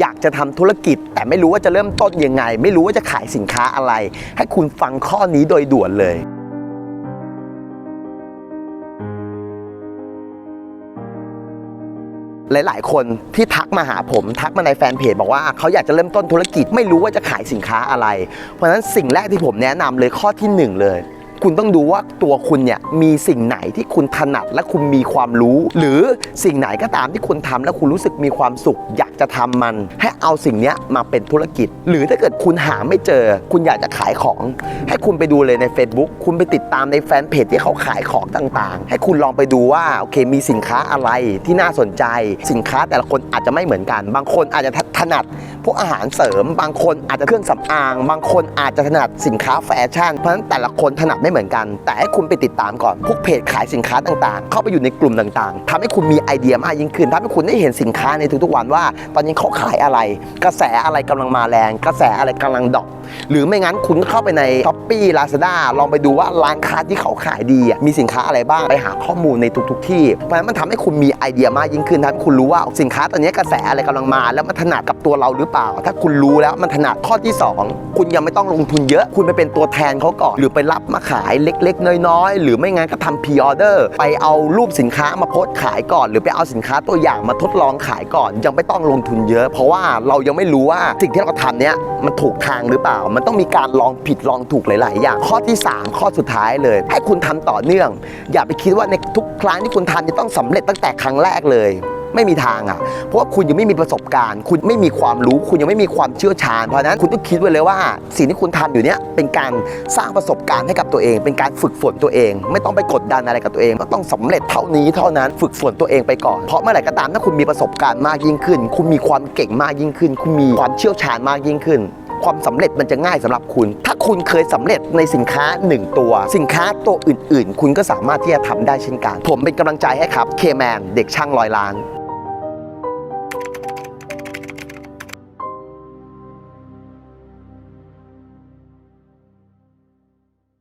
อยากจะทำธุรกิจ แต่ไม่รู้ว่าจะเริ่มต้นยังไง ไม่รู้ว่าจะขายสินค้าอะไร ให้คุณฟังข้อนี้โดยด่วนเลยหลายๆ คนที่ทักมาหาผม ทักมาในแฟนเพจบอกว่าเขาอยากจะเริ่มต้นธุรกิจไม่รู้ว่าจะขายสินค้าอะไร เพราะฉะนั้นสิ่งแรกที่ผมแนะนำเลยข้อที่หนึ่งเลย คุณต้องดูว่าตัวคุณเนี่ยมีสิ่งไหนที่คุณถนัดและคุณมีความรู้ หรือสิ่งไหนก็ตามที่คุณทำแล้วคุณรู้สึกมีความสุขอยาก จะทำมันให้เอาสิ่งนี้มาเป็นธุรกิจ หรือถ้าเกิดคุณหาไม่เจอ คุณอยากจะขายของ ให้คุณไปดูเลยใน Facebook คุณไปติดตามในแฟนเพจที่เขาขายของต่างๆ ให้คุณลองไปดูว่าโอเคมีสินค้าอะไรที่น่าสนใจ สินค้าแต่ละคนอาจจะไม่เหมือนกัน บางคนอาจจะถนัด พวกอาหารเสริม บางคนอาจจะเครื่องสำอาง บางคนอาจจะถนัดสินค้าแฟชั่น เพราะฉะนั้นแต่ละคนถนัดไม่เหมือนกัน แต่ให้คุณไปติดตามก่อน พวกเพจขายสินค้าต่างๆ เข้าไปอยู่ในกลุ่มต่างๆทำให้คุณมีไอเดียมากยิ่งขึ้นทำให้คุณได้เห็นสินค้าในทุกๆวันว่าตอนนี้เขาขายอะไร กระแสอะไรกำลังมาแรง กระแสอะไรกำลังดอกหรือไม่งั้นคุณก็เข้าไปใน s h อ p e e Lazada ลองไปดูว่าร้านค้าที่เขาขายดีมีสินค้าอะไรบ้างไปหาข้อมูลในทุก ๆ ที่ เพราะฉะนั้นมันทำให้คุณมีไอเดียมากยิ่งขึ้นทำให้คุณรู้ว่าสินค้าตอนนี้กระแสอะไรกำลังมา แล้วมันถนัดกับตัวเราหรือเปล่า ถ้าคุณรู้แล้วมันถนัดข้อที่ 2 คุณยังไม่ต้องลงทุนเยอะ คุณไปเป็นตัวแทนเขาก่อน หรือไปรับมาขายเล็ก ๆ น้อย ๆ หรือไม่งั้นก็ทำพรีออเดอร์ไปเอารูปสินค้ามาโพสขายก่อน หรือไปเอาสินค้าตัวอย่างมาทดลองขายก่อน ยังไม่ต้องลงทุนเยอะ เพราะว่าเรายังไม่รู้ว่าสิ่งที่เราทำเนี้ยมันถูกทางหรือเปล่ามันต้องมีการลองผิดลองถูกหลาย ๆ อย่าง ข้อที่ 3 ข้อสุดท้ายเลย ให้คุณทำต่อเนื่อง อย่าไปคิดว่าในทุกครั้งที่คุณทำจะต้องสำเร็จตั้งแต่ครั้งแรกเลยไม่มีทางอะ เพราะว่าคุณยังไม่มีประสบการณ์ คุณไม่มีความรู้ คุณยังไม่มีความเชี่ยวชาญ เพราะนั้นคุณต้องคิดไว้เลยว่า สิ่งที่คุณทำอยู่เนี้ยเป็นการสร้างประสบการณ์ให้กับตัวเอง เป็นการฝึกฝนตัวเอง ไม่ต้องไปกดดันอะไรกับตัวเอง ก็ต้องสำเร็จเท่านี้เท่านั้น ฝึกฝนตัวเองไปก่อน เพราะเมื่อไหร่ก็ตามถ้าคุณมีประสบการณ์มากยิ่งขึ้น คุณมีความเก่งมากยิ่งขึ้น คุณมีความเชี่ยวชาญมากยิ่งขึ้น ความสำเร็จมันจะง่ายสำหรับคุณ ถ้าคุณเคยสำเร็จในสินค้า 1 ตัว สินค้าตัวอื่น ๆ คุณก็สามารถที่จะทำได้เช่นกัน ผมเป็นกำลังใจให้ครับเคแมนเด็กช่างลอยล้าน